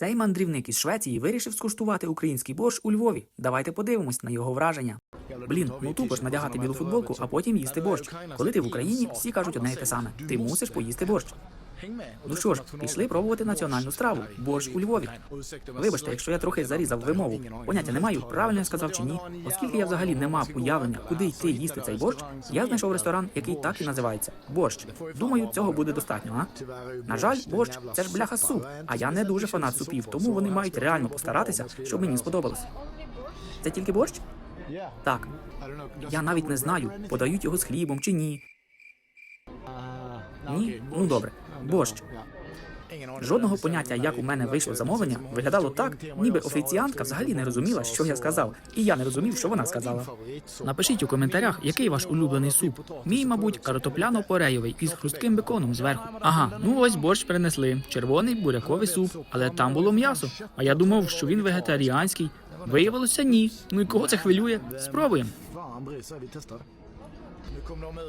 Цей мандрівник із Швеції вирішив скуштувати український борщ у Львові. Давайте подивимось на його враження. Блін, ну тупо ж надягати білу футболку, а потім їсти борщ. Коли ти в Україні, всі кажуть одне і те саме. Ти мусиш поїсти борщ. Ну що ж, пішли пробувати національну страву борщ у Львові. Вибачте, якщо я трохи зарізав вимову. Поняття не маю, правильно я сказав чи ні. Оскільки я взагалі не мав уявлення, куди йти їсти цей борщ, я знайшов ресторан, який так і називається борщ. Думаю, цього буде достатньо, а? На жаль, борщ це ж бляха суп, а я не дуже фанат супів, тому вони мають реально постаратися, щоб мені сподобалось. Це тільки борщ? Так. Я навіть не знаю, подають його з хлібом чи ні. Ні? Ну добре. Борщ. Жодного поняття, як у мене вийшло замовлення, виглядало так, ніби офіціантка взагалі не розуміла, що я сказав, і я не розумів, що вона сказала. Напишіть у коментарях, який ваш улюблений суп. Мій, мабуть, картопляно-порейовий із хрустким беконом зверху. Ага, ну ось борщ принесли. Червоний буряковий суп, але там було м'ясо. А я думав, що він вегетаріанський. Виявилося ні. Ну і кого це хвилює? Спробуємо.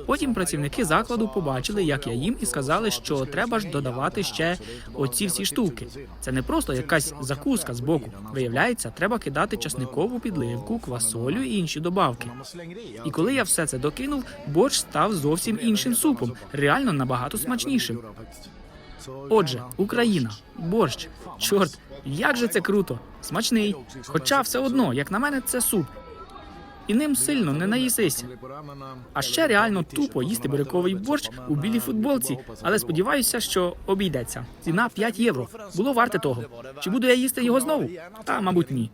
Потім працівники закладу побачили, як я їм, і сказали, що треба ж додавати ще оці всі штуки. Це не просто якась закуска з боку. Виявляється, треба кидати часникову підливку, квасолю і інші добавки. І коли я все це докинув, борщ став зовсім іншим супом, реально набагато смачнішим. Отже, Україна, борщ. Чорт, як же це круто! Смачний. Хоча все одно, як на мене, це суп. І ним сильно не наїсися. А ще реально тупо їсти буряковий борщ у білій футболці, але сподіваюся, що обійдеться. Ціна 5 євро. Було варте того. Чи буду я їсти його знову? Та, мабуть, ні.